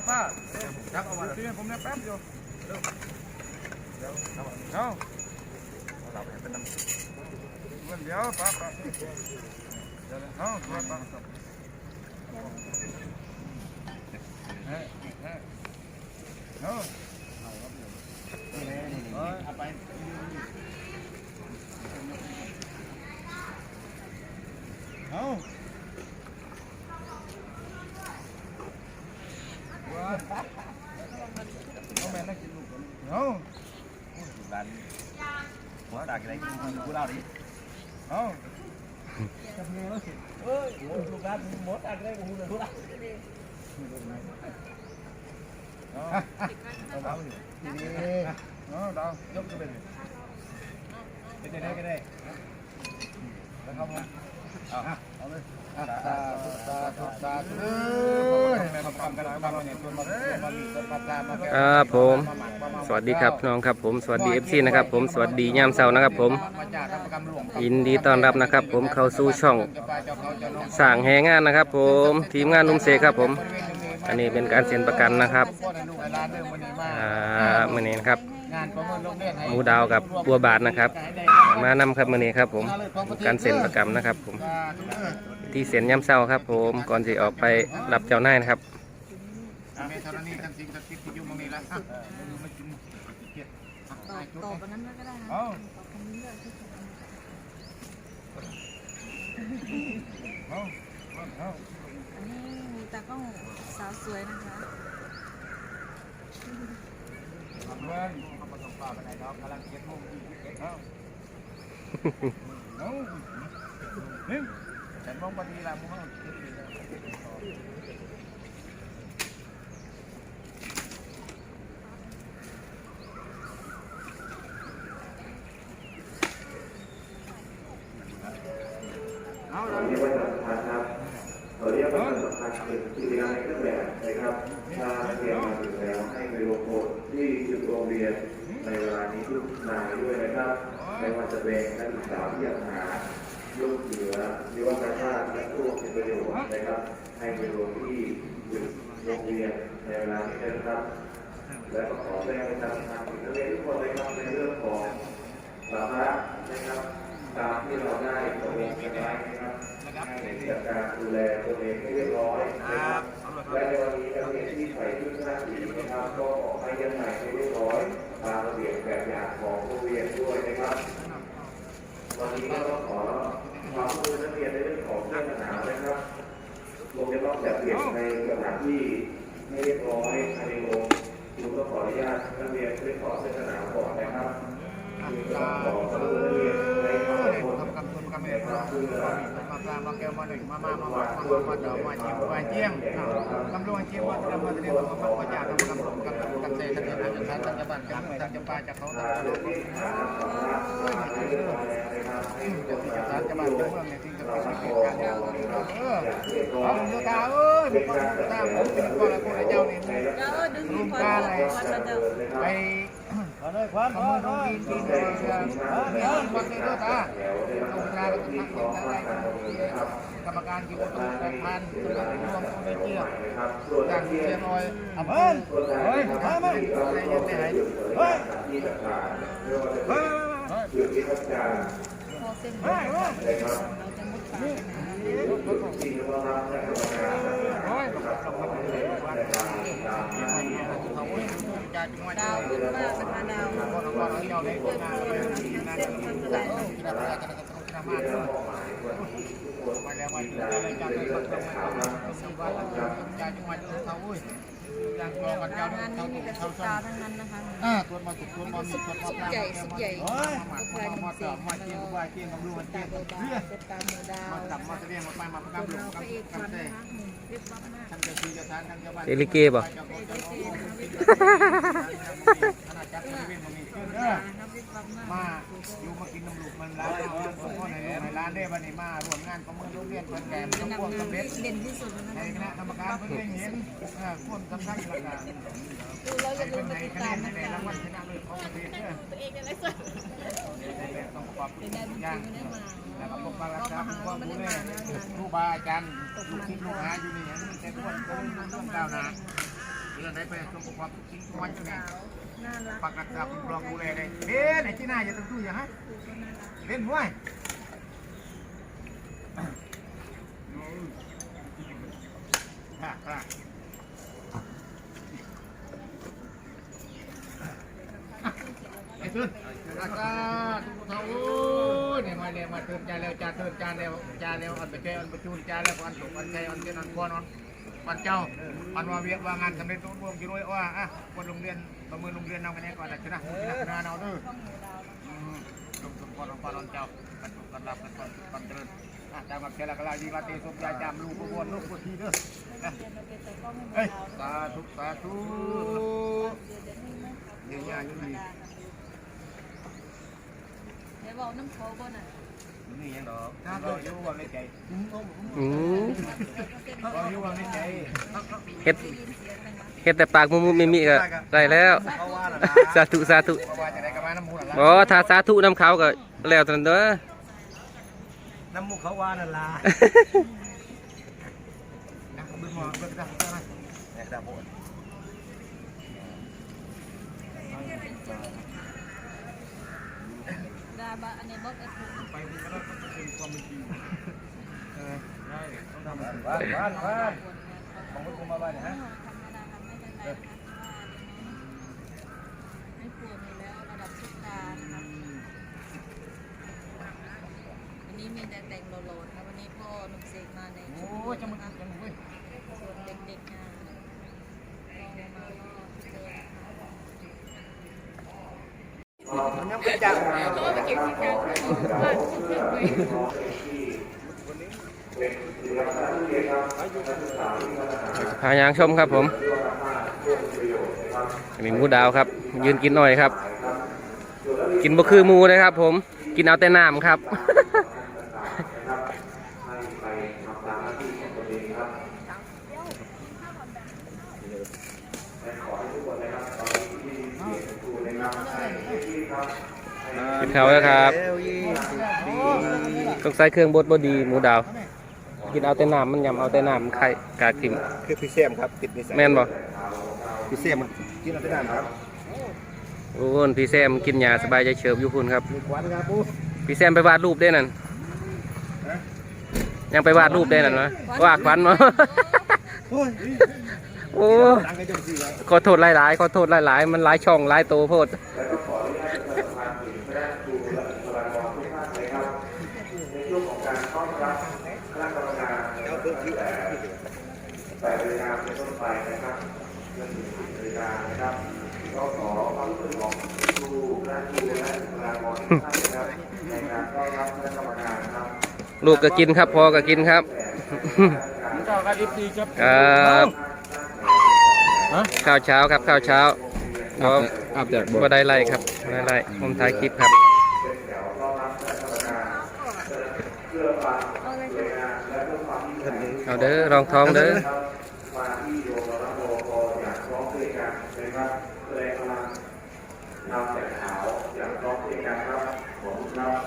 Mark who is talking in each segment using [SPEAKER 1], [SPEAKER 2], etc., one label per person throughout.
[SPEAKER 1] ครับป้าครับเอามาทีผมเนี่ยแป๊บเดียวเดี๋ยวเดี๋ยวเอาเราไปเป็นน้ำเงินเดียวป้าป้าเดี๋ยวเอาตัวป้าเฮ้ยเฮ้ยเอา
[SPEAKER 2] เอาไป
[SPEAKER 1] เอาว้าเอาแม่นั่งกินลูกเอา
[SPEAKER 2] ร้านหัวตากอะไรกินกูเล่าดิ
[SPEAKER 1] เอา
[SPEAKER 2] เอ้ยลูกร้านหมดตากอะไรกูเลยกูเล่า
[SPEAKER 1] เอาเอาดาวดิเอาดาวยกขึ้นไปเลย
[SPEAKER 2] เป็นได้ก็ได้
[SPEAKER 1] แล้วเข้ามาเอาเอาเลยตาตาตาตาเออทำกรรมกั นมาเนี่ยตัวมาตัวมาตัวมาตามา
[SPEAKER 3] ครับผมส วัสดีครับน้องครับผมสวัสดีเอฟซีนะครับผมสวัสดียามเช้านะครับผม
[SPEAKER 1] มาจากทำกรรมหลวง
[SPEAKER 3] ยินดีต้อนรับนะครับ ผมเข้าสู่ช่องสร้างแหงานนะครับ ผมทีมงานนุ่มเสกครับผม อันนี้เป็นการเซ็นประกันนะครับอ่ามื่อนี้นะครับ
[SPEAKER 1] งานประเมินโรงเรียนให้
[SPEAKER 3] หมูดาวกับบัวบาทนะครับ มานำครับมื่อนี้ครับผมการเซ็นประกันนะครับ ผม ที่เซ็นยามเช้าครับ ผมก่อนจะออกไปรับเจ้านายนะครับ
[SPEAKER 1] เมธรณีทั้งสิ่งทั้งสิ่งที่อยู่ตรงนี้แล้วไม่กินเกียรติ
[SPEAKER 4] ตอบตอบอันนั้นก็ได้นะ
[SPEAKER 1] เอา
[SPEAKER 4] ตอบคำนี้ด้วยที่สุด
[SPEAKER 1] เอาเอา
[SPEAKER 4] อันนี้มีตากล้องสาวสวยนะคะ
[SPEAKER 1] ทำเงินเขาผสมปลาไปไหนเนาะกำลังเก็บมุมอีกเอาเอาหนึ่งฉันมองปฏิละมึงเอาเก็บดีแล้ว
[SPEAKER 5] ไม่ว่าจะเป็นนักศึกษาที่ยังหาลูกเหลือหรือว่าประชาชนและผู้มีประโยชน์นะครับ ให้ไปลงที่จุดโรงเรียนในเวลานี้นะครับ และก็ขอแจ้งประชาสัมพันธ์ถึงนักเรียนทุกคนนะครับในเรื่องของสาระนะครับ ตามที่เราได้ตกลงกันไว้นะครับให้จัดการดูแลตัวเองให้เรียบร้อยนะครับและในวันนี้นักเรียนที่ใส่ชุดหน้าสีนะครับก็ขอให้ยังใส่ให้เรียบร้อยตามระเบียบแบบอย่างของโรงเรียนด้วยนะครับ วันนี้ก็ต้องขอความร่วมมือนักเรียนในเรื่องของเสื้อกันหนาวนะครับคงจะต้องจัดเปลี่ยนในสถานที่ให้เรียบร้อยภายในโรงครูก็ขออนุญาตนักเรียนได้ขอเสื้อกันหนาวก่อนนะครับคือต้องขอความร่อนักเรียนในขอบคุณ
[SPEAKER 1] ทำกรรมทำกรรมเองครับมาปลามาแก้วมาหนึ่งมามามามามามาเดี๋ยวมาเจียมมาเจียมกำลังเจียมว่าจะมาเรียนมามามาจากกำลังกำลังกำเตะกันเนี่ยจะทานจังหวัดกันทางจังหวัดจากเขาทางเอ้ยเออจะที่จะทานจังหวัดเมืองเนี่ยที่จะเป็นเหตุการณ์ เนี่ยเออเอาเนื้อตาเอ้ยมีคนตาผมเป็นคนละคนละเจ้านี่
[SPEAKER 4] ก็เออดึงมีคนมาวันละเดิม
[SPEAKER 1] ไป
[SPEAKER 2] เอาเลยควันพ
[SPEAKER 1] ข
[SPEAKER 2] อ
[SPEAKER 1] โมย
[SPEAKER 2] หน่อย
[SPEAKER 1] กินกินเลยเออวัดนี้ด้วยตาลงตาแล้วก็ทักกินอะไรกรรมการกินตัวแปดพันตัวรวมตัวเจียวจางเจียลอยเอาเพิ่มเฮ้ยเฮ้ยมาอะไรยังไงเฮ้ย
[SPEAKER 5] ที่ต่างๆไม่ว่าจะ
[SPEAKER 1] เฮ้
[SPEAKER 5] เป็น
[SPEAKER 1] ย
[SPEAKER 5] จุดที่ทำการ
[SPEAKER 4] พอเส้น
[SPEAKER 1] เฮ้ย เฮ้ย
[SPEAKER 5] นะครับ
[SPEAKER 4] เราจะมุดปาก
[SPEAKER 5] ที่ต้อนรับและกรรมการนะครับ
[SPEAKER 1] เฮ้ยส่งมาเลยวันเขาเว้ยจาจังหวัด
[SPEAKER 4] ดาวขึ้นมากนะคะดาว
[SPEAKER 1] คนละคนเจ้าในคนนาเลยนั่นคือที่เราที่เราจะต้องทำมาไปแล้ววันนี้อะไรจะไปทำมาสิว่าจาจังหวัดเขาเว้ยอย่างกองกันเจ้า
[SPEAKER 4] งาน
[SPEAKER 1] เขา
[SPEAKER 4] นี้มีแต่
[SPEAKER 1] เขา
[SPEAKER 4] สุด
[SPEAKER 1] ช
[SPEAKER 4] ตา
[SPEAKER 1] อบ
[SPEAKER 4] ทั้งนั้นนะคะ
[SPEAKER 1] อ่าตัวมาสุดตัวมาสุดตัวมาปลามามามามาต่อมาเกี่ยงว่าเกี่ยงกับลูกเกี่ยง
[SPEAKER 4] โบ
[SPEAKER 1] กับ
[SPEAKER 4] บา
[SPEAKER 1] เพื่อ
[SPEAKER 4] เซตตาหมูดาว
[SPEAKER 1] มาจับมาเรียงมาไปมาประกัน
[SPEAKER 4] ตัว
[SPEAKER 1] ลูก
[SPEAKER 4] เรา
[SPEAKER 1] กั
[SPEAKER 4] พ
[SPEAKER 1] บ
[SPEAKER 4] ระเอก
[SPEAKER 1] กั
[SPEAKER 4] ฟั
[SPEAKER 1] บ
[SPEAKER 4] น
[SPEAKER 1] เต้
[SPEAKER 4] นะคะเรียบร้อยมาก
[SPEAKER 1] ท่านจะซื้อจะทานท่านจะบ้าน
[SPEAKER 3] เอลิเกบ่
[SPEAKER 1] ขนาดจับบริเวณมันมีขึ้นเด้อ
[SPEAKER 4] นะครับเรียบร้อย มา
[SPEAKER 1] อยู่มากินน้ำลูกมันร้านเอาพ่อในในร้านได้บันนี้มาร่วมงานประเมินโรงเรียนเพิ่นแก่ต้องพวงสำเร็จ
[SPEAKER 4] เด่นที่สุดนะ
[SPEAKER 1] ใน
[SPEAKER 4] ค
[SPEAKER 1] ณะกรรมการเพิ่นเห็นคนสำคัญหลักการ
[SPEAKER 4] เราอย่าลื
[SPEAKER 1] เป็
[SPEAKER 4] ม
[SPEAKER 1] น
[SPEAKER 4] ไป
[SPEAKER 1] ในคะแนนในรางวัลชนะเลิศของประเทศ
[SPEAKER 4] ตัวเองกันเลยสิ
[SPEAKER 1] ต้องประกอบทุ
[SPEAKER 4] เป็
[SPEAKER 1] ก
[SPEAKER 4] นได้จริง
[SPEAKER 1] อย่าง
[SPEAKER 4] ไม่ได้มา
[SPEAKER 1] แล้วก็ปกปักรักษาคุณพ่อ
[SPEAKER 4] ไม่
[SPEAKER 1] ผู้
[SPEAKER 4] ได้
[SPEAKER 1] แม่
[SPEAKER 4] นะ
[SPEAKER 1] ครูบาอาจารย์ลูกศิษย์ลูกหาอยู่นี่อย่างนี้แต่ทุกคนก็ต้องก้าวหน้าเรื่องไหนไปส่งความทุกสิ่งทุกวันอยู่ไหน
[SPEAKER 4] สาว น่ารัก
[SPEAKER 1] ปักรักษาคุ้มครองดูแลเลยเล่นไหนที่หน้าอย่าต้องตู้อย่าฮะ
[SPEAKER 4] ครูก็น่ารัก
[SPEAKER 1] เล่นมวยฮ่าฮ่าไอ้ตื่นราคาทุกเท่าเนี่ยมาเนี่ยมาเติมจานแล้วจานเติมจานแล้วจานแล้วอันไปแค่อันไปจูนจานแล้วอันถูกอันใช้อันเจนอันพอนอนปันเจ้าปันว่าเวียว่างานสำเร็จรุ่งเรืองจะรวยว่าอะคนโรงเรียน ประเมินโรงเรียนเอาคะแนนก่อนนะชนะชนะนะเอาเด้อลงทุนก่อนลงก่อนลงเจ้ากันทุกันรับกันก่อนกันเจริญอะจำกับเชลกลายีวาเตสุยาจามลูกบวนลูกบุตรีเด้อเอ้ยสาธุสาธุเดี๋ยวยาอยู่นี่
[SPEAKER 4] เดี๋ยวบอกน้ำเขาบ่น่ะ
[SPEAKER 2] นี่ยังดอก
[SPEAKER 1] น้าเราอยู่ว่าไม่ใจ
[SPEAKER 3] อืม
[SPEAKER 1] เราอยู่ว่าไม่ใจ
[SPEAKER 3] เฮ็ดเฮ็ดแต่ปากมุมุมิมิก็ได้แล้ว
[SPEAKER 2] เขาว่าน่ะนะ
[SPEAKER 3] สาธุสาธุ
[SPEAKER 1] เพราะว่าจะได้กระมาน้ำมูกหล่ะ
[SPEAKER 3] อ๋อถ้าสาธุน้ำเขาก็แล้วแต่นั้นเด้อ
[SPEAKER 2] น้ำมูกเขาว่านั่นล่ะ
[SPEAKER 1] นะเบิ่งหมอเบิ่งจ้ะ
[SPEAKER 2] เนี่ยดาบ ด
[SPEAKER 4] ดาบะอันนี้บอกไอ้ครู
[SPEAKER 1] ไปมันก็ต้องเป็นความเป็นจริงเออได้ต้องทำ
[SPEAKER 2] บ้านบ้านบ้านบ้านของคุณมาบ้านนี่ยฮะ
[SPEAKER 4] ธรรมดาทำไม่เป็นไรนะคะไม่กลัวมีแล้วระดับชุดการนะครับวันนี้มีแต่แต่งโลดๆครับวันนี้พ่อหนุ่มเสกมาใน
[SPEAKER 1] โอ้
[SPEAKER 4] ชุด
[SPEAKER 1] ยจะมัน
[SPEAKER 4] ครั
[SPEAKER 1] นเว้ย
[SPEAKER 4] ส่วนเด็กๆงมาก็เจอนะคะ
[SPEAKER 1] มันยังเป็นจัง
[SPEAKER 3] พายางชมครับผมมีมูดาวครับ ยืนกินหน่อยครับ กินบะคือมูนะครับผม กินเอาแต่น้ำครับ กินข้าวแล้วครับ
[SPEAKER 2] แล้วยี่สิบปี
[SPEAKER 3] ต้องใส่เครื่องบดบดีหมูดาว กินเอาแต่น้ำมันยำเอาแต่น้ำไข่กากทิม
[SPEAKER 2] คือพี่เซมครับติดนิสัย
[SPEAKER 3] แม่นบ่
[SPEAKER 2] พี่เซมมันกินอะไรนั่นครับ
[SPEAKER 3] โอ้นพี่แซมกินยาสบายใจเฉิบอยู่พุ่นครับ
[SPEAKER 2] มีควันครับปุ๊
[SPEAKER 3] พี่แซมไปวาดรูปได้นั่นยังไปวาดรูปได้นั่นวะวาดฟันมา
[SPEAKER 2] โอ้ย
[SPEAKER 3] โอ้
[SPEAKER 2] ดังกันจังสิครับ
[SPEAKER 3] ขอโทษหลายๆขอโทษหลายๆ มันหลายช่องหลายโตโพด
[SPEAKER 2] เอาเพิ่มที่
[SPEAKER 5] แปดนาฬิกาเป็นต้นไปนะครับจนถึงสิบนาฬิกานะครับก็ขอความร่วมมือของครูและครูและบุคลากรทุกท่านนะครับในการต้อนรับคณะกรรมการนะครับ
[SPEAKER 3] ลูกก็กินครับพอก็กินครับ
[SPEAKER 1] เจ้าครับอีพีครับ
[SPEAKER 3] ครับ ข้าวเช้าครับข้าวเช้าเอา
[SPEAKER 2] อาบแดดบ่
[SPEAKER 3] บ่ได้ไล่ครับบ่ได้ไล่ผมถ่ายคลิปครับ เอาเด้อรองท้องเด้อ
[SPEAKER 5] มาที่โยมรับโมกอยากร้องเพลงกันนะครับแสดงพลังนำแต่ขาวอยากร้องเพลงกันครับขอบคุณครับ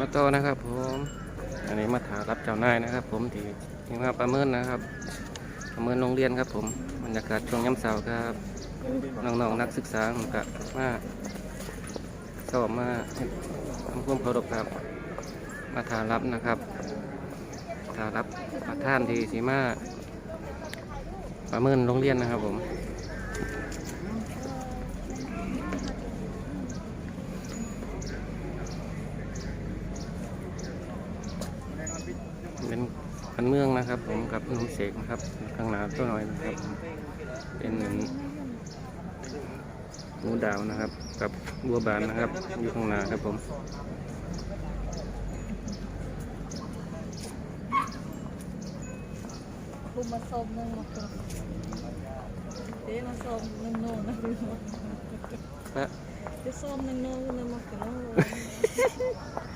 [SPEAKER 3] มาโตนะครับผม อันนี้มาถารับเจ้านายนะครับ ผมที่ที่มาประเมินนะครับ ประเมินโรงเรียนครับ ผมบรรยากาศช่วงย่ำเสาร์ครับน้องๆนักศึกษาผมก็มาสอบมาเฮ็ดทำความเคารพครับ มาถารับนะครับถารับประธานที่สีมาประเมินโรงเรียนนะครับผม เป็นพันเมืองนะครับ ผมกับหนุ่มเสกนะครับข้างหน้าตัวน้อยนะครับ เป็นหมูดาวนะครับ กับบัวบานนะครับ อยู่ข้างหน้าครับผม
[SPEAKER 4] ครูมาส้มนึงมาครูเดี๋ยวมาส้มนึงโน่นนะดู
[SPEAKER 3] และ
[SPEAKER 4] เดี๋ยวส้มนึงโน่นนึงมาครู
[SPEAKER 3] ระหว่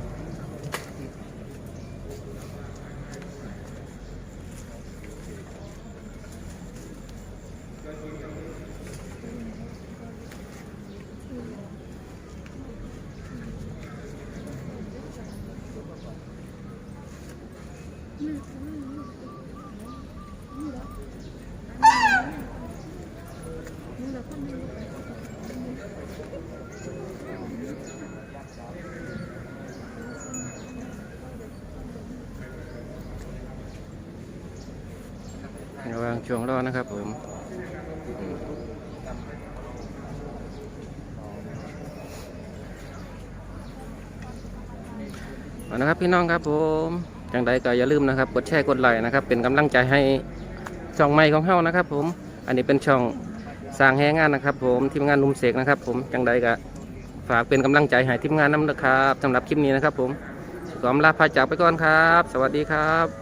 [SPEAKER 3] างช่วงรอนะครับผมเอานะครับพี่น้องครับผมจังใดก็อย่าลืมนะครับ กดแชร์กดไลค์นะครับ เป็นกำลังใจให้ช่องใหม่ของเฮานะครับ ผม อันนี้เป็นช่องสร้างแหงงานนะครับ ผมทีมงานนุ่มเสกนะครับ ผมจังใดก็ฝากเป็นกำลังใจให้ทีมงานน้ำนะครับสำหรับคลิปนี้นะครับ ผมขอลาพาจากไปก่อนครับ สวัสดีครับ